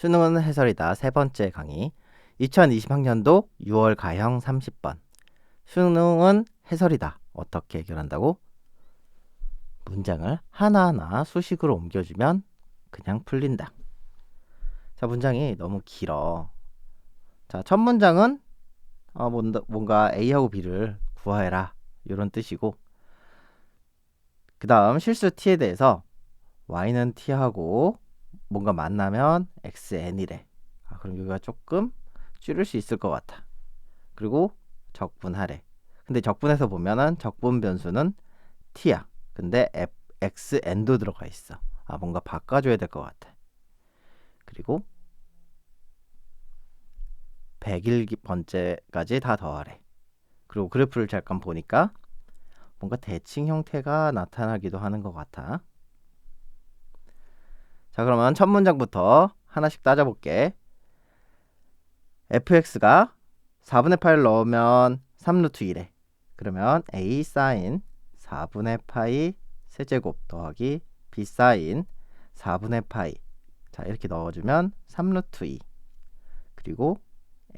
수능은 해설이다. 세 번째 강의. 2020학년도 6월 가형 30번. 수능은 해설이다. 어떻게 해결한다고? 문장을 하나하나 수식으로 옮겨주면 그냥 풀린다. 자 문장이 너무 길어. 자 첫 문장은 어, 뭔가 A하고 B를 구하해라. 이런 뜻이고. 그 다음 실수 T에 대해서 Y는 T하고 뭔가 만나면 xn이래. 아, 그럼 여기가 조금 줄일 수 있을 것 같아. 그리고 적분하래. 근데 적분해서 보면은 적분 변수는 t야. 근데 f, xn도 들어가 있어. 아, 뭔가 바꿔줘야 될 것 같아. 그리고 101번째까지 다 더하래. 그리고 그래프를 잠깐 보니까 뭔가 대칭 형태가 나타나기도 하는 것 같아. 자, 그러면 첫 문장부터 하나씩 따져볼게. fx가 4분의 8 넣으면 3루트 1에. 그러면 a 사인 4분의 파이 세제곱 더하기 b 사인 4분의 파이. 자 이렇게 넣어주면 3루트 2 그리고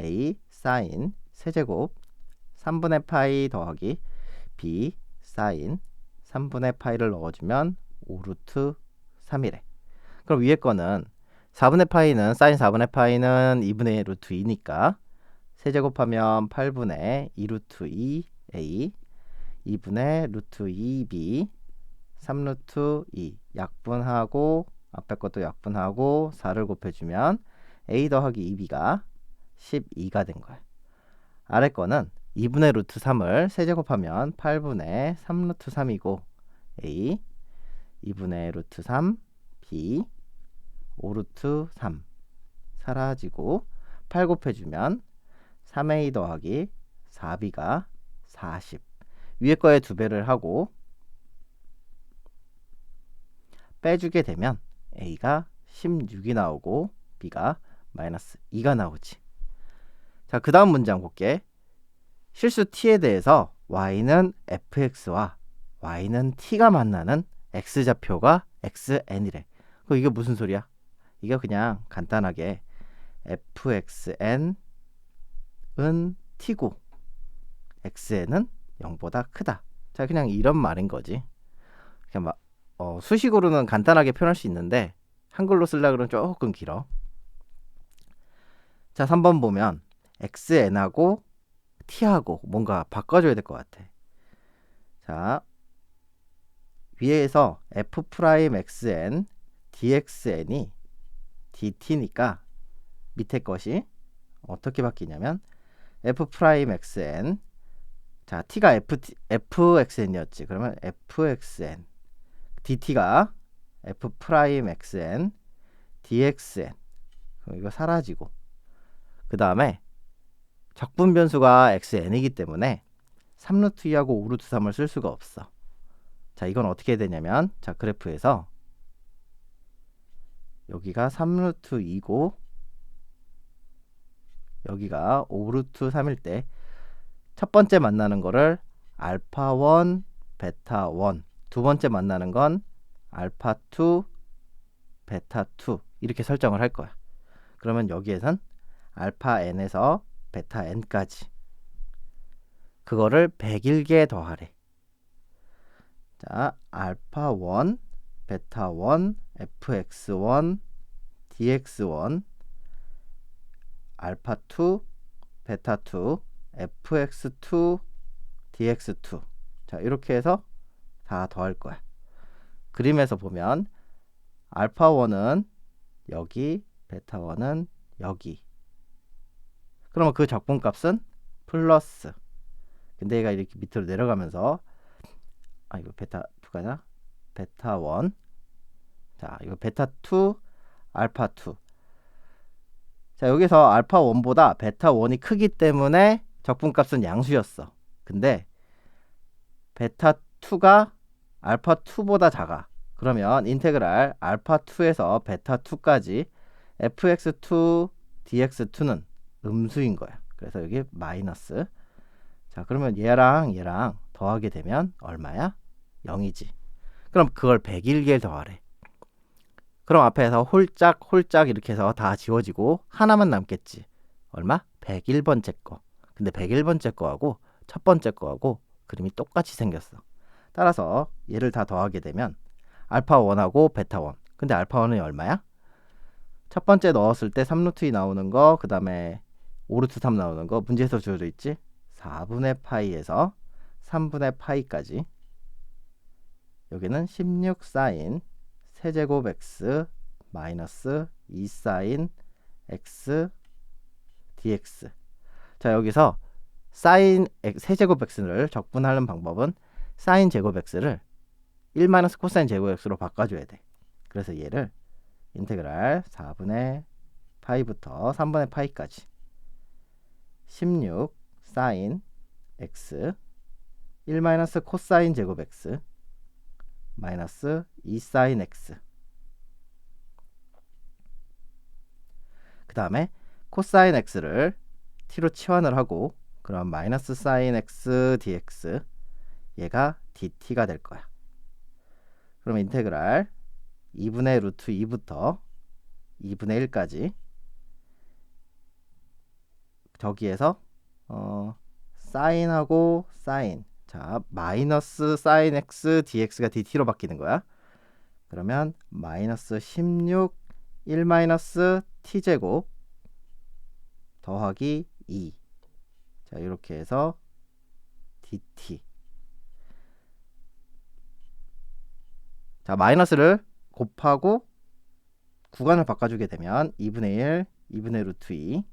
a 사인 세제곱 3분의 파이 더하기 b 사인 3분의 파이를 넣어주면 5루트 3이래 그럼 위에 거는 4분의 파이는 사인 4분의 파이는 2분의 루트 2니까 세제곱하면 8분의 2 루트 2a 2분의 루트 2b 3 루트 2 약분하고 앞에 것도 약분하고 4를 곱해주면 a 더하기 2b가 12가 된 거야. 아래 거는 2분의 루트 3을 세제곱하면 8분의 3 루트 3이고 a 2분의 루트 3 b 5루트 3 사라지고 8 곱해주면 3a 더하기 4b가 40 위에 거에 두 배를 하고 빼주게 되면 a가 16이 나오고 b가 마이너스 2가 나오지. 자 그 다음 문장 볼게. 실수 t에 대해서 y는 fx와 y는 t가 만나는 x좌표가 xn이래 그 이게 무슨 소리야? 이게 그냥 간단하게 fxn은 t고 xn은 0보다 크다. 자, 그냥 이런 말인 거지. 그냥 막 어, 수식으로는 간단하게 표현할 수 있는데 한글로 쓰려 그러면 조금 길어. 자, 3번 보면 xn하고 t하고 뭔가 바꿔줘야 될 것 같아. 자, 위에서 f 프라임 xn dxn이 dt니까 밑에 것이 어떻게 바뀌냐면 f 프라임 xn 자 t가 f fxn이었지. 그러면 fxn. dt가 f 프라임 xn dxn 이거 사라지고. 그 다음에 적분 변수가 xn이기 때문에 3루트 2하고 5루트 3을 쓸 수가 없어. 자, 이건 어떻게 되냐면 자, 그래프에서 여기가 3루트 2고 여기가 5루트 3일 때 첫 번째 만나는 거를 알파 1, 베타 1, 두 번째 만나는 건 알파 2, 베타 2 이렇게 설정을 할 거야. 그러면 여기에선 알파 n에서 베타 n까지 그거를 101개 더하래. 자, 알파 1, 베타 1, fx1, dx1, 알파 2, 베타 2, fx2, dx2. 자, 이렇게 해서 다 더할 거야. 그림에서 보면 알파 1은 여기, 베타 1은 여기. 그러면 그 적분값은 플러스. 근데 얘가 이렇게 밑으로 내려가면서 아 이거 베타 2가냐? 베타 1 자, 이거 베타 2, 알파 2. 자, 여기서 알파 1보다 베타 1이 크기 때문에 적분값은 양수였어. 근데 베타 2가 알파 2보다 작아. 그러면 인테그랄 알파 2에서 베타 2까지 fx2 dx2는 음수인 거야. 그래서 여기 마이너스. 자, 그러면 얘랑 얘랑 더하게 되면 얼마야? 0이지. 그럼 그걸 101개 더하래. 그럼 앞에서 홀짝 홀짝 이렇게 해서 다 지워지고 하나만 남겠지. 얼마? 101번째 거. 근데 101번째 거하고 첫 번째 거하고 그림이 똑같이 생겼어. 따라서 얘를 다 더하게 되면 알파 1하고 베타 1. 근데 알파 1은 얼마야? 첫 번째 넣었을 때 3루트 2 나오는 거, 그 다음에 5루트 3 나오는 거 문제에서 주어져 있지? 4분의 파이에서 3분의 파이까지 여기는 16 사인 세제곱 x 마이너스 2 사인 x dx 자 여기서 사인 세제곱 x를 적분하는 방법은 사인 제곱 x를 1 마이너스 코사인 제곱 x로 바꿔줘야 돼. 그래서 얘를 인테그랄 4분의 파이부터 3분의 파이까지 16 사인 x 1 마이너스 코사인 제곱 x 마이너스 2 사인 x 그 다음에 코사인 x를 t로 치환을 하고 그럼 마이너스 사인 x dx 얘가 dt가 될 거야. 그럼 인테그랄 2분의 루트 2부터 2분의 1까지 저기에서 어, 사인하고 사인 자 마이너스 사인 x dx가 dt로 바뀌는 거야. 그러면 마이너스 16 1 마이너스 t제곱 더하기 2. 자, 이렇게 해서 dt. 자, 마이너스를 곱하고 구간을 바꿔주게 되면 2분의 1, 2분의 루트 2,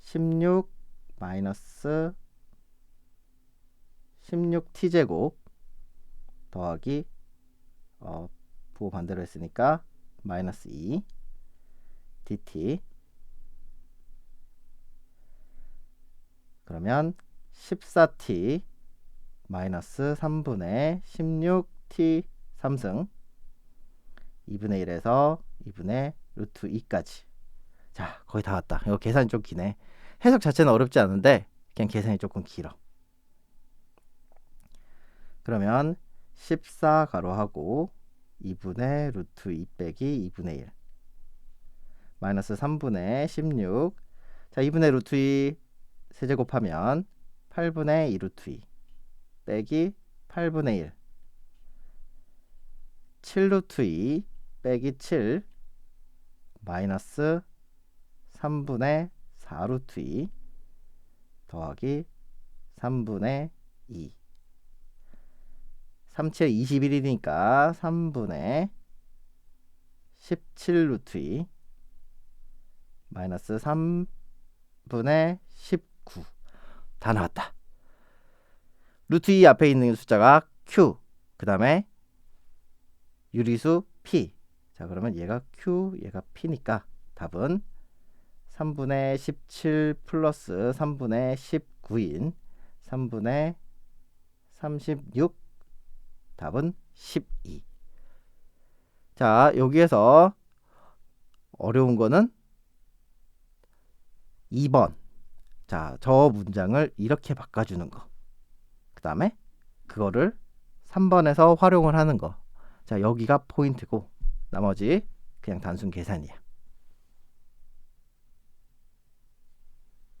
16 마이너스 16t제곱 더하기 어, 부호 반대로 했으니까 마이너스 2 dt 그러면 14t 마이너스 3분의 16t 3승 2분의 1에서 2분의 루트 2까지. 자 거의 다 왔다. 이거 계산이 좀 기네. 해석 자체는 어렵지 않은데 그냥 계산이 조금 길어 그러면 14 가로하고 2분의 루트 2 빼기 2분의 1 마이너스 3분의 16 자, 2분의 루트 2 세제곱하면 8분의 2 루트 2 빼기 8분의 1 7 루트 2 빼기 7 마이너스 3분의 4 루트 2 더하기 3분의 2 3, 7, 21이니까 3분의 17 루트 2 마이너스 3분의 19. 다 나왔다. 루트 2 앞에 있는 숫자가 Q. 그 다음에 유리수 P. 자, 그러면 얘가 Q, 얘가 P니까 답은 3분의 17 플러스 3분의 19인 3분의 36 답은 12. 자, 여기에서 어려운 거는 2번. 자, 저 문장을 이렇게 바꿔주는 거. 그 다음에 그거를 3번에서 활용을 하는 거. 자, 여기가 포인트고, 나머지 그냥 단순 계산이야.